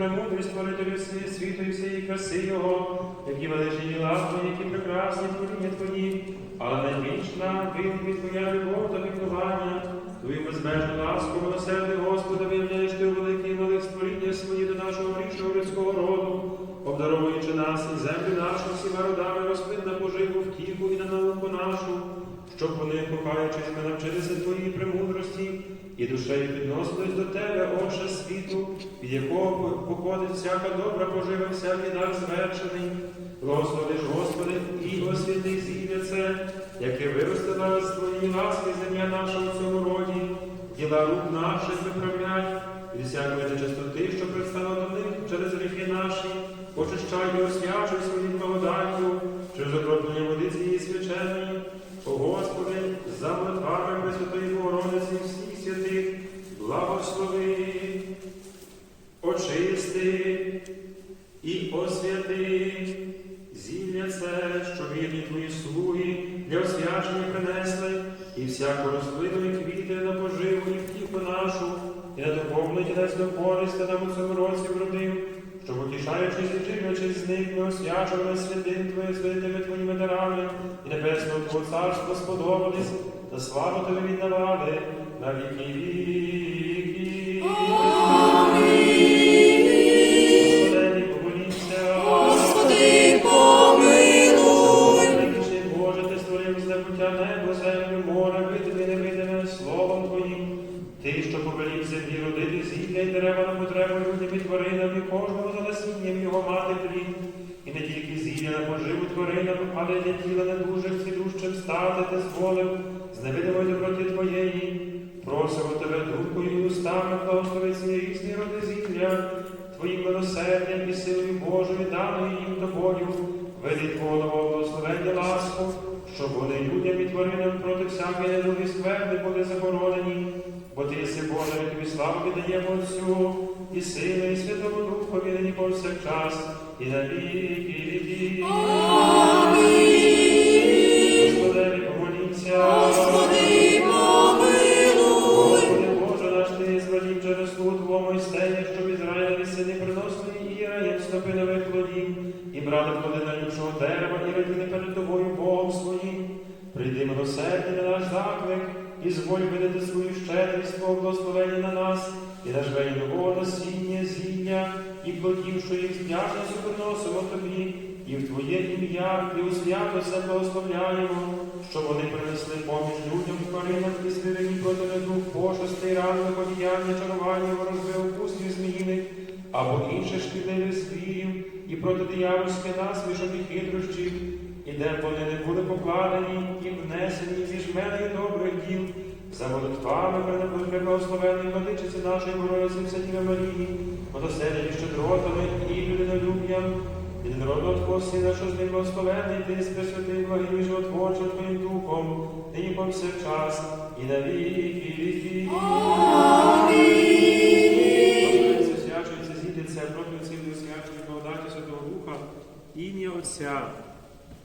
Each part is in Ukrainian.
премудрість створителю всієї світу і всієї краси Його, які величні діла які прекрасні творіння Твої, але найбільш нам винні Твоя любов та піклування, Твою безмежну ласку, милосердя, Господа, виявляєш Ти у великій малих створіння свої до нашого грішного людського роду, обдаровуючи нас і землю нашу всіма родами, розпин на поживу, втіху і на науку нашу, щоб вони, кохаючись, ми навчилися Твоїй премудрості і душею підносились до Тебе, Отче якого походить всяка добра пожива, всякий дар звершений. Благослови Господи, і освяти зілля це, яке виростила з Твоєї ласки земля наша у цьому роді, діла рук наших виправляй, від всякої нечистоти, що пристала до них через гріхи наші, очищай і освячуй своїм благодаттю, через окроплення води цієї свяченої. О Господи, це, що вірні Твої слуги для освячення принесли, і всяку рослину і квіти на поживу і втіху нашу, і на духовну тілець до користа нам у цьому році вродив, щоб утішаючись і живлячись з них, ми освячували святим Твоїм святими Твоїми дарами, і небесного Твого царства сподобались, та славу Тобі віддавали на віки віки. Дерева на людям і тваринам, і кожному за насінням його мати плід. І не тільки зілля на поживу тваринам, але й для тіла недужих цілющим стати ти зволив з невидимої доброти Твоєї. Просимо Тебе духою і устами благослови ці різні роди зілля, Твоїм милосердям і силою Божою даною їм тобою, веди Твого благословення ласку, щоб вони людям і тваринам проти всякої недуги скверни були заборонені, бо ти єси Боже, і тобі славу віддаємо Отцю, і Сину, і Святому Духові, нині повсякчас, і на віки віки. Господи, помоліться. Господи, помилуй. Господи Боже наш, Ти звелів через суд Твого Мойсея, щоб Ізраїлеві сини приносили іраєм снопи нових плодів, і брали плоди найліпшого дерева, і раділи перед Тобою Богом своїм. Прийди милосердя на наш заклик, і зволь видати свою щедрість Твого благословення на нас, і наш вень нового насіння, зілля, і плодів, що їх з вдячністю приносимо Тобі, і в Твоє ім'я, і у свято все благословляємо, щоб вони принесли поміж людям в тваринах і звірині проти недуг, пошестей, ранних одіяння, чарування, ворожби, укусів зміїних, або інших шкідливих звірів, і проти диявольських насмішок і хитрощів, і де вони не були покладені і внесені зі жменею добрих діл, за молитвами преблагословенної владичиці нашої Богородиці Всятіна Марії, милосердя щедротами і людинолюб'ям, і народного Твого Сина, що з ним благословений, ти з пресвятим благим і животворчим Твоїм Духом, нині повсякчас, і на віки віки. Благословиться, освячується, зійдеться, проти цих освячує благодаті Святого Духа, ім'я Отця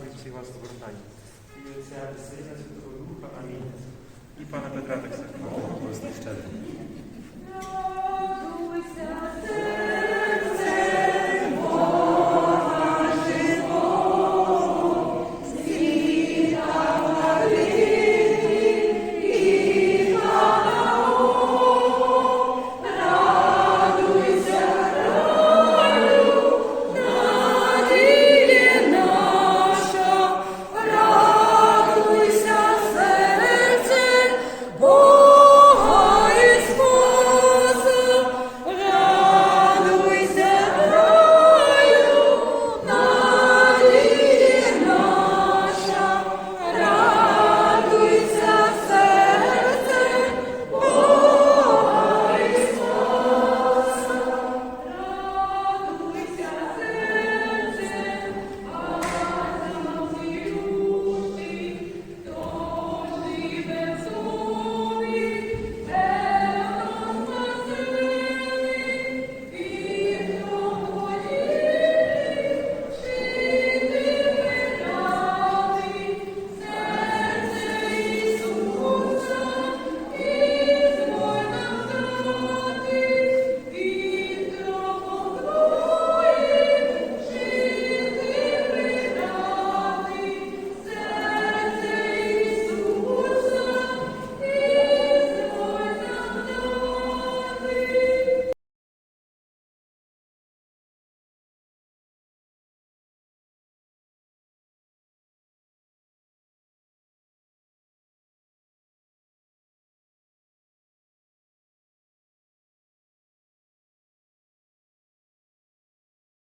Христос і вас повертання. І Отця і Сина Святого Духа. Амінь. І пана Петра так само. Господи.